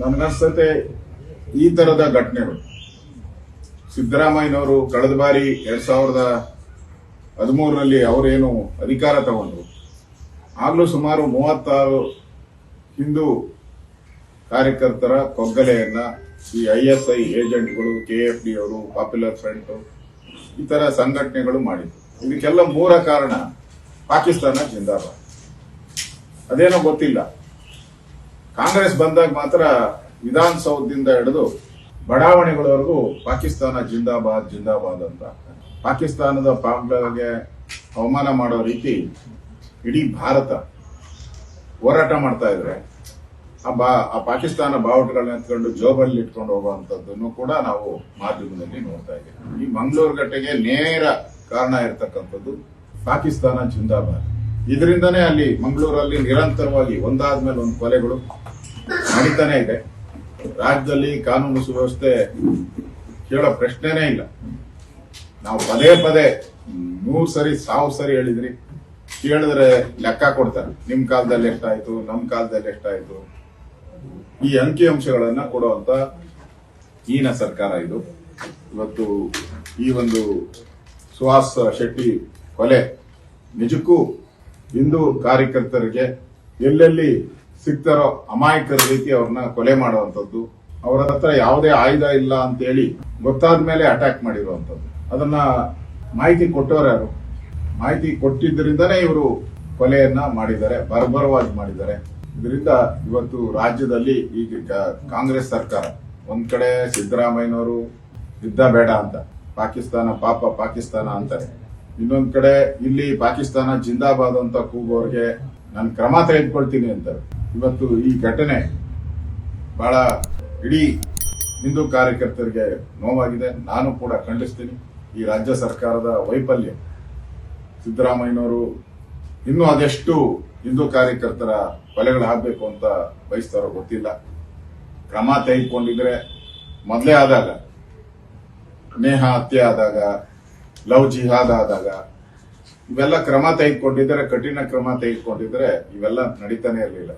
ನನಗನ್ಸುತ್ತೆ ಈ ತರದ ಘಟನೆಗಳು. ಸಿದ್ದರಾಮಯ್ಯನವರು ಕಳೆದ ಬಾರಿ ಎರಡ್ ಸಾವಿರದ ಹದಿಮೂರರಲ್ಲಿ ಅವರೇನು ಅಧಿಕಾರ ತಗೊಂಡ್ರು. ಆಗಲೂ ಸುಮಾರು ಮೂವತ್ತಾರು ಹಿಂದೂ ಕಾರ್ಯಕರ್ತರ ಕೊಗ್ಗಲೆಯನ್ನ ಈ ಐ ಎಸ್ ಐ ಏಜೆಂಟ್ಗಳು, ಕೆ ಎಫ್ ಡಿ ಅವರು ಪಾಪ್ಯುಲರ್ ಫ್ರಂಟ್ ಈ ತರ ಸಂಘಟನೆಗಳು ಮಾಡಿದ್ರು. ಇದಕ್ಕೆಲ್ಲ ಮೂಲ ಕಾರಣ ಪಾಕಿಸ್ತಾನ ಜಿಂದಾಬಾದ್. ಅದೇನೋ ಗೊತ್ತಿಲ್ಲ. ಕಾಂಗ್ರೆಸ್ ಬಂದಾಗ ಮಾತ್ರ ವಿಧಾನಸೌಧದಿಂದ ಹಿಡಿದು ಬಡಾವಣೆಗಳವರೆಗೂ ಪಾಕಿಸ್ತಾನ ಜಿಂದಾಬಾದ್ ಜಿಂದಾಬಾದ್ ಅಂತ. ಪಾಕಿಸ್ತಾನದ ಪಾಂಪ್ಲಗೆ ಅವಮಾನ ಮಾಡೋ ರೀತಿ ಇಡೀ ಭಾರತ ಹೋರಾಟ ಮಾಡ್ತಾ ಇದ್ರೆ, ಆ ಬಾ, ಆ ಪಾಕಿಸ್ತಾನ ಬಾವುಟಗಳನ್ನ ಎತ್ಕೊಂಡು ಜೋಬಲ್ಲಿ ಇಟ್ಕೊಂಡು ಹೋಗುವಂತದ್ದನ್ನು ಕೂಡ ನಾವು ಮಾಧ್ಯಮದಲ್ಲಿ ನೋಡ್ತಾ ಇದ್ದೀವಿ. ಈ ಮಂಗಳೂರು ಗಟ್ಟೆಗೆ ನೇರ ಕಾರಣ ಇರತಕ್ಕಂಥದ್ದು ಪಾಕಿಸ್ತಾನ ಜಿಂದಾಬಾದ್. ಇದರಿಂದನೇ ಅಲ್ಲಿ ಮಂಗಳೂರಲ್ಲಿ ನಿರಂತರವಾಗಿ ಒಂದಾದ್ಮೇಲೆ ಒಂದು ಕೊಲೆಗಳು ನಡೀತಾನೆ ಇದೆ. ರಾಜ್ಯದಲ್ಲಿ ಕಾನೂನು ಸುವ್ಯವಸ್ಥೆ ಕೇಳೋ ಪ್ರಶ್ನೆನೇ ಇಲ್ಲ. ನಾವು ಪದೇ ಪದೇ ನೂರ್ ಸರಿ ಸಾವಿರ ಸರಿ ಹೇಳಿದ್ರಿ. ಕೇಳಿದ್ರೆ ಲೆಕ್ಕ ಕೊಡ್ತಾರೆ. ನಿಮ್ ಕಾಲದಲ್ಲಿ ಎಷ್ಟಾಯ್ತು, ನಮ್ ಕಾಲದಲ್ಲಿ ಎಷ್ಟಾಯ್ತು? ಈ ಅಂಕಿ ಅಂಶಗಳನ್ನ ಕೊಡುವಂತ ಈನ ಸರ್ಕಾರ ಇದು. ಇವತ್ತು ಈ ಒಂದು ಸುಹಾಸ್ ಶೆಟ್ಟಿ ಕೊಲೆ ನಿಜಕ್ಕೂ ಹಿಂದೂ ಕಾರ್ಯಕರ್ತರಿಗೆ ಎಲ್ಲೆಲ್ಲಿ ಸಿಗ್ತಾರೋ ಅಮಾಯಕರ ರೀತಿ ಅವ್ರನ್ನ ಕೊಲೆ ಮಾಡುವಂತದ್ದು ಅವರ ಹತ್ರ ಯಾವುದೇ ಆಯುಧ ಇಲ್ಲ ಅಂತ ಹೇಳಿ ಗೊತ್ತಾದ ಮೇಲೆ ಅಟ್ಯಾಕ್ ಮಾಡಿರುವಂಥದ್ದು. ಅದನ್ನ ಮಾಹಿತಿ ಕೊಟ್ಟವರು ಯಾರು? ಮಾಹಿತಿ ಕೊಟ್ಟಿದ್ದರಿಂದನೇ ಇವರು ಕೊಲೆಯನ್ನ ಮಾಡಿದ್ದಾರೆ, ಬರ್ಬರವಾಗಿ ಮಾಡಿದ್ದಾರೆ. ಇದರಿಂದ ಇವತ್ತು ರಾಜ್ಯದಲ್ಲಿ ಈಗ ಕಾಂಗ್ರೆಸ್ ಸರ್ಕಾರ, ಒಂದ್ ಕಡೆ ಸಿದ್ದರಾಮಯ್ಯನವರು ಯುದ್ಧ ಬೇಡ ಅಂತ, ಪಾಕಿಸ್ತಾನ ಪಾಪ ಪಾಕಿಸ್ತಾನ ಅಂತಾರೆ. ಇನ್ನೊಂದ್ ಕಡೆ ಇಲ್ಲಿ ಪಾಕಿಸ್ತಾನ ಜಿಂದಾಬಾದ್ ಅಂತ ಕೂಗೋರ್ಗೆ ನಾನು ಕ್ರಮ ತೆಗೆದುಕೊಳ್ತೀನಿ ಅಂತಾರೆ. ಇವತ್ತು ಈ ಘಟನೆ ಬಹಳ ಇಡೀ ಹಿಂದೂ ಕಾರ್ಯಕರ್ತರಿಗೆ ನೋವಾಗಿದೆ. ನಾನು ಕೂಡ ಖಂಡಿಸ್ತೀನಿ. ಈ ರಾಜ್ಯ ಸರ್ಕಾರದ ವೈಫಲ್ಯ. ಸಿದ್ದರಾಮಯ್ಯನವರು ಇನ್ನೂ ಅದೆಷ್ಟು ಹಿಂದೂ ಕಾರ್ಯಕರ್ತರ ಕೊಲೆಗಳಾಗಬೇಕು ಅಂತ ಬಯಸ್ತಾರೋ ಗೊತ್ತಿಲ್ಲ. ಕ್ರಮ ತೆಗೆದುಕೊಂಡಿದ್ರೆ ಮೊದಲೇ ಆದಾಗ ನೇಹ ಹತ್ಯೆ ಆದಾಗ, ಲವ್ ಜಿಹಾದ್ ಆದಾಗ ಇವೆಲ್ಲ ಕ್ರಮ ತೆಗೆದುಕೊಂಡಿದ್ರೆ ಕಠಿಣ ಕ್ರಮ ತೆಗೆದುಕೊಂಡಿದ್ರೆ ಇವೆಲ್ಲ ನಡೀತಾನೆ ಇರಲಿಲ್ಲ.